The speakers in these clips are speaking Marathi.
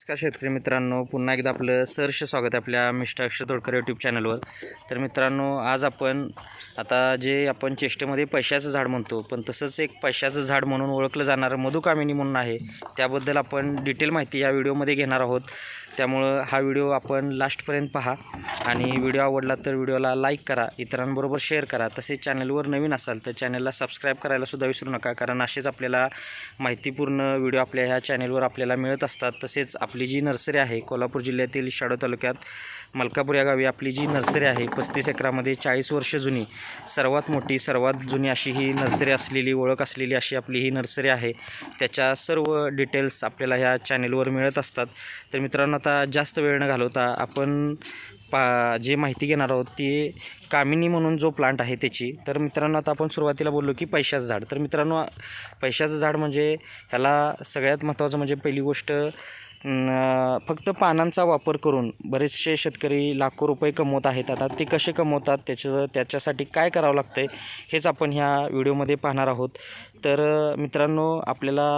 नमस्कार शेतकरी मित्रांनो पुन्हा एकदा आपलं सहर्ष स्वागत आहे आपल्या मिस्टर तोडकर यूट्यूब चॅनलवर तर मित्रांनो आज आपण आता जे आपण चेष्टेमध्ये पैशाचं झाड म्हणतो पण तसंच एक पैशाचं झाड म्हणून ओळखलं जाणारं मधुकामिनी म्हणून आहे. त्याबद्दल आपण डिटेल माहिती या व्हिडिओमध्ये घेणार आहोत. त्यामुळं हा व्हिडिओ आपण लास्टपर्यंत पहा. आणि व्हिडिओ आवडला तर व्हिडिओला लाईक करा इतरांबरोबर शेअर करा. तसेच चॅनलवर नवीन असाल तर चॅनलला सबस्क्राईब करायलासुद्धा विसरू नका कारण असेच आपल्याला माहितीपूर्ण व्हिडिओ आपल्या ह्या चॅनलवर आपल्याला मिळत असतात. तसेच आपली जी नर्सरी आहे कोल्हापूर जिल्ह्यातील शाडो तालुक्यात मलकापूर या गावी आपली जी नर्सरी आहे पस्तीस एकरामध्ये चाळीस वर्ष जुनी सर्वात मोठी सर्वात जुनी अशी ही नर्सरी असलेली ओळख असलेली अशी आपली ही नर्सरी आहे. त्याच्या सर्व डिटेल्स आपल्याला ह्या चॅनेलवर मिळत असतात. तर मित्रांनो आता जास्त वेळ न घालवता आपण पा जे माहिती घेणार आहोत ती कामिनी म्हणून जो प्लांट आहे त्याची. तर मित्रांनो आता आपण सुरुवातीला बोललो की पैशाचं झाड. तर मित्रांनो पैशाचं झाड म्हणजे ह्याला सगळ्यात महत्त्वाचं म्हणजे पहिली गोष्ट फक्त पानांचा वापर करून बरेचसे शेतकरी लाखो रुपये कमवत आहेत. आता ते कसे कमवतात त्याचं त्याच्यासाठी काय करावं लागतं आहे हेच आपण ह्या व्हिडिओमध्ये पाहणार आहोत. तर मित्रांनो आपल्याला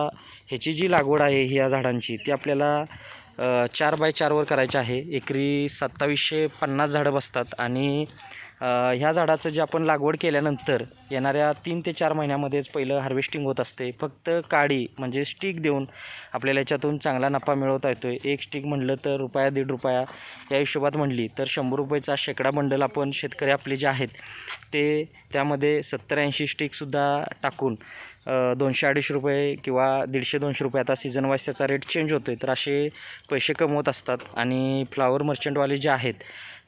ह्याची जी लागवड आहे ह्या झाडांची ती आपल्याला चार बाय चारवर करायचे आहे. एकरी सत्तावीसशे पन्नास झाडं बसतात आणि ह्या झाडाचं जे आपण लागवड केल्यानंतर येणाऱ्या तीन ते चार महिन्यामध्येच पहिलं हार्वेस्टिंग होत असते. फक्त काडी म्हणजे स्टिक देऊन आपल्याला याच्यातून चांगला नफा मिळवता येतो आहे एक स्टिक म्हणलं तर रुपया दीड रुपया या हिशोबात म्हणली तर शंभर रुपयेचा शेकडा बंडल आपण शेतकरी आपले जे आहेत ते त्यामध्ये सत्तर ऐंशी स्टिकसुद्धा टाकून दोनशे अडीचशे रुपये किंवा दीडशे दोनशे रुपये. आता सीझन वाईज त्याचा रेट चेंज होतो आहे तर असे पैसे कमवत असतात. आणि फ्लावर मर्चंटवाले जे आहेत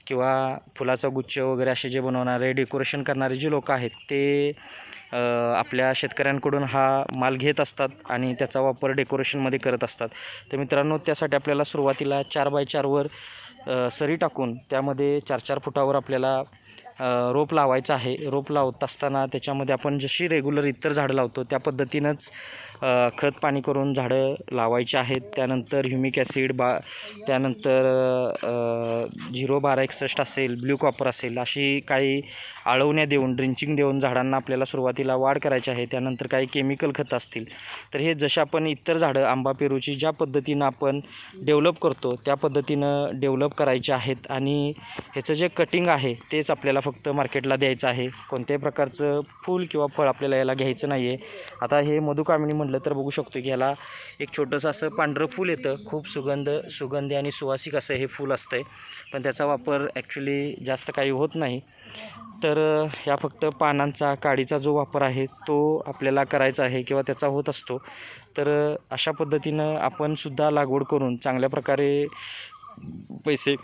किंवा फुलाचा गुच्छ वगैरे असे जे बनवणारे डेकोरेशन करणारे जे लोक आहेत ते आपल्या शेतकऱ्यांकडून हा माल घेत असतात आणि त्याचा वापर डेकोरेशनमध्ये करत असतात. तर मित्रांनो त्यासाठी आपल्याला सुरुवातीला चार बाय चारवर सरी टाकून त्यामध्ये चार चार फुटावर आपल्याला रोप लावायचं आहे. रोप लावत असताना त्याच्यामध्ये आपण जशी रेग्युलर इतर झाडं लावतो त्या पद्धतीनंच खत पाणी करून झाडं लावायची आहेत. त्यानंतर ह्युमिक ॲसिड बा त्यानंतर झिरो बारा एकसष्ट असेल ब्ल्यू कॉपर असेल अशी काही आळवण्या देऊन ड्रिंचिंग देऊन झाडांना आपल्याला सुरुवातीला वाढ करायची आहे. त्यानंतर काही केमिकल खतं असतील. तर हे जसे आपण इतर झाडं आंबा पेरूची ज्या पद्धतीनं आपण डेव्हलप करतो त्या पद्धतीनं डेव्हलप करायचे आहेत आणि ह्याचं जे कटिंग आहे तेच आपल्याला फक्त मार्केटला द्यायचं आहे. कोणत्याही प्रकारचं फूल किंवा फळ आपल्याला याला घ्यायचं नाही आहे आता हे मधुकामिनी म्हटलं तर बघू शकतो की ह्याला एक छोटंसं असं पांढरं फूल येतं. खूप सुगंध सुगंधी आणि सुवासिक असं हे फूल असतं आहे पण त्याचा वापर ॲक्च्युली जास्त काही होत नाही. तर या ह्या फक्त पानांचा काडीचा जो वापर आहे तो आपल्याला करायचा आहे किंवा त्याचा होत असतो. तर अशा पद्धतीनं आपण सुद्धा लागवड करून चांगल्या प्रकारे पैसे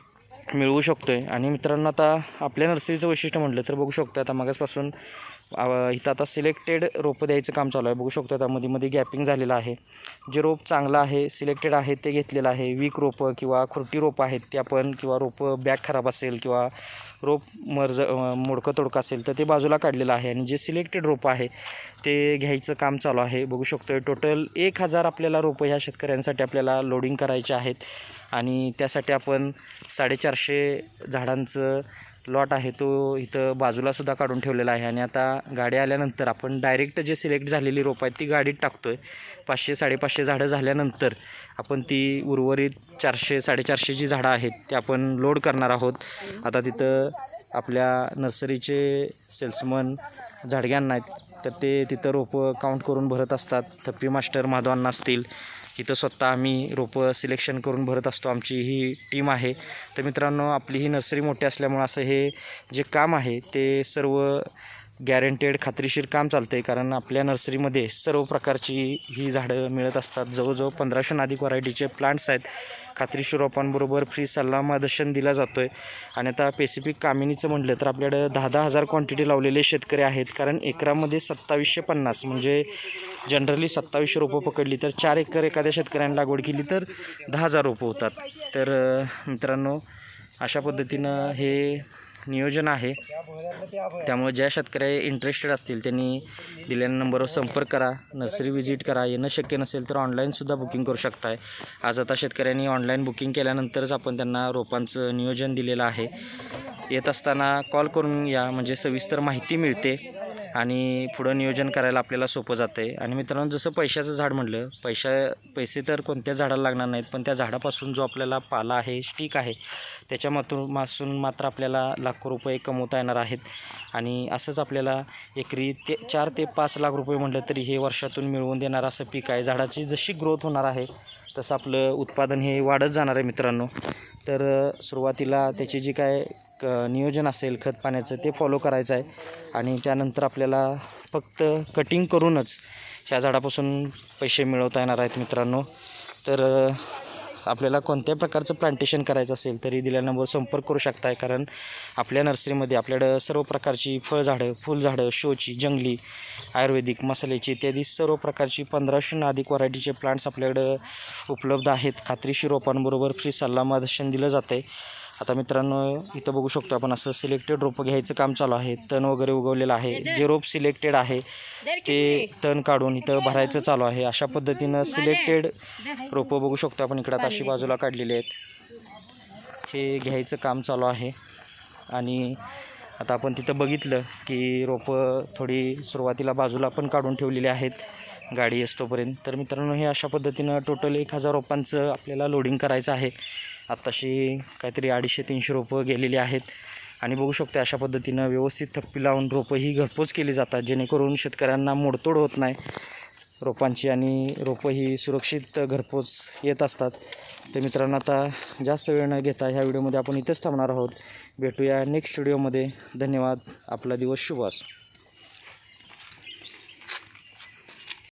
मिळवू शकतो आहे आणि मित्रांनो आता आपल्या नर्सरीचं वैशिष्ट्य म्हटलं तर बघू शकतो आता मागासपासून इथं आता सिलेक्टेड रोपं द्यायचं काम चालू आहे. बघू शकतो आता मध्ये मध्ये गॅपिंग झालेलं आहे. जे रोप चांगलं आहे सिलेक्टेड आहे ते घेतलेलं आहे. वीक रोपं किंवा खुरटी रोपं आहेत ते आपण किंवा रोपं बॅग खराब असेल किंवा रोप मर्ज मोडकं तोडकं असेल तर ते बाजूला काढलेलं आहे. आणि जे सिलेक्टेड रोपं आहे ते घ्यायचं काम चालू आहे. बघू शकतो टोटल एक हजार आपल्याला रोपं ह्या शेतकऱ्यांसाठी आपल्याला लोडिंग करायचे आहेत. आणि त्यासाठी आपण साडेचारशे झाडांचं लॉट आहे तो इथं बाजूलासुद्धा काढून ठेवलेला आहे. आणि आता गाडी आल्यानंतर आपण डायरेक्ट जे सिलेक्ट झालेली रोपं आहेत ती गाडीत टाकतो आहे पाचशे साडेपाचशे झाडं झाल्यानंतर आपण ती उर्वरित चारशे साडेचारशे जी झाडं आहेत ते आपण लोड करणार आहोत. आता तिथं आपल्या नर्सरीचे सेल्समन झाडग्यांना आहेत तर ते तिथं रोपं काउंट करून भरत असतात. थप्पी मास्टर माधवांना असतील. इथं स्वतः आम्ही रोपं सिलेक्शन करून भरत असतो. आमची ही टीम आहे. तर मित्रांनो आपली ही नर्सरी मोठी असल्यामुळं असं हे जे काम आहे ते सर्व गॅरंटेड खात्रीशीर काम चालतं आहे कारण आपल्या नर्सरीमध्ये सर्व प्रकारची ही झाडं मिळत असतात. जवळजवळ पंधराशे अधिक व्हरायटीचे प्लांट्स आहेत. खात्रीशीर रोपांबरोबर फ्री सल्ला मार्गदर्शन दिला जातो आहे आणि आता पेसिफिक कामिनीचं म्हटलं तर आपल्याकडं दहा दहा हजार क्वांटिटी लावलेले शेतकरी आहेत. कारण एकरामध्ये सत्तावीसशे पन्नास म्हणजे जनरली सत्तावीसशे रोपं पकडली तर चार एकर एखाद्या शेतकऱ्याने लागवड केली तर दहा हजार रोपं होतात. तर मित्रांनो अशा पद्धतीनं हे नियोजन आहे. त्यामुळे ज्या शेतकऱ्या इंटरेस्टेड असतील त्यांनी दिलेल्या नंबरवर संपर्क करा. नर्सरी व्हिजिट करा. येणं शक्य नसेल तर ऑनलाईनसुद्धा बुकिंग करू शकताय. आज आता शेतकऱ्यांनी ऑनलाईन बुकिंग केल्यानंतरच आपण त्यांना रोपांचं नियोजन दिलेलं आहे. येत असताना कॉल करून या. म्हणजे सविस्तर माहिती मिळते. आणि पुढं नियोजन करायला आपल्याला सोपं जातं आहे आणि मित्रांनो जसं पैशाचं झाड म्हटलं पैशा पैसे तर कोणत्या झाडाला लागणार नाहीत पण त्या झाडापासून जो आपल्याला पाला आहे स्टिक आहे त्याच्यामातून मासून मात्र आपल्याला लाखो रुपये कमवता येणार आहेत. आणि असंच आपल्याला एकरी ते चार ते पाच लाख रुपये म्हटलं तरी हे वर्षातून मिळवून देणारं असं पीक आहे. झाडाची जशी ग्रोथ होणार आहे तसं आपलं उत्पादन हे वाढत जाणार आहे मित्रांनो. तर सुरुवातीला त्याची जी काय क नियोजन असेल खत पाण्याचं ते फॉलो करायचं आहे. आणि त्यानंतर आपल्याला फक्त कटिंग करूनच ह्या झाडापासून पैसे मिळवता येणार आहेत मित्रांनो. तर आपल्याला कोणत्याही प्रकारचं प्लांटेशन करायचं असेल तरी दिल्या नंबर संपर्क करू शकताय. कारण आपल्या नर्सरीमध्ये आपल्याकडं सर्व प्रकारची फळझाडं फुलझाडं शोची जंगली आयुर्वेदिक मसाल्याची इत्यादी सर्व प्रकारची पंधराशून अधिक व्हरायटीचे प्लांट्स आपल्याकडं उपलब्ध आहेत. खात्रीशीर रोपांबरोबर फ्री सल्ला मार्गदर्शन दिलं जातं आहे आता मित्रांनो इथं बघू शकतो आपण असं सिलेक्टेड रोपं घ्यायचं काम चालू आहे. तण वगैरे उगवलेलं आहे. जे रोप सिलेक्टेड आहे ते तण काढून इथं भरायचं चालू आहे. अशा पद्धतीनं सिलेक्टेड रोपं बघू शकतो आपण. इकडं अशी बाजूला काढलेली आहेत. हे घ्यायचं काम चालू आहे. आणि आता आपण तिथं बघितलं की रोपं थोडी सुरुवातीला बाजूला पण काढून ठेवलेली आहेत. गाडी असतोपर्यंत. तर मित्रांनो हे अशा पद्धतीनं टोटल एक हजार रोपांचं आपल्याला लोडिंग करायचं आहे. आत्ताशी काहीतरी अडीचशे तीनशे रोपं गेलेली आहेत. आणि बघू शकतो अशा पद्धतीनं व्यवस्थित थप्पी लावून रोपं ही घरपोच केली जातात जेणेकरून शेतकऱ्यांना मोडतोड होत नाही. रोपांची आणि रोपं ही सुरक्षित घरपोच येत असतात. तर मित्रांनो आता जास्त वेळ न घेता ह्या व्हिडिओमध्ये आपण इथंच थांबणार आहोत. भेटूया नेक्स्ट व्हिडिओमध्ये धन्यवाद. आपला दिवस शुभ असो.